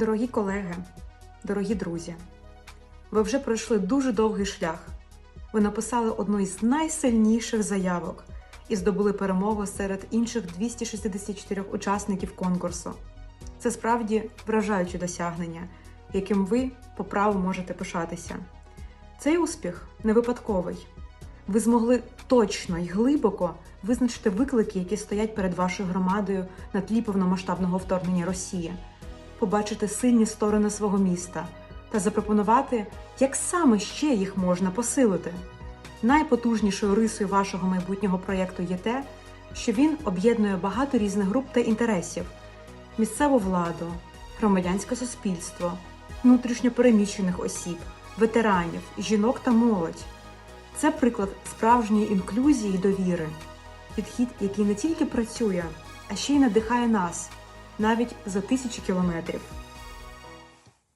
Дорогі колеги, дорогі друзі, ви вже пройшли дуже довгий шлях. Ви написали одну із найсильніших заявок і здобули перемогу серед інших 264 учасників конкурсу. Це справді вражаюче досягнення, яким ви по праву можете пишатися. Цей успіх не випадковий. Ви змогли точно і глибоко визначити виклики, які стоять перед вашою громадою на тлі повномасштабного вторгнення Росії, побачити сильні сторони свого міста та запропонувати, як саме ще їх можна посилити. Найпотужнішою рисою вашого майбутнього проєкту є те, що він об'єднує багато різних груп та інтересів: місцеву владу, громадянське суспільство, внутрішньо переміщених осіб, ветеранів, жінок та молодь. Це приклад справжньої інклюзії і довіри, підхід, який не тільки працює, а ще й надихає нас навіть за тисячі кілометрів.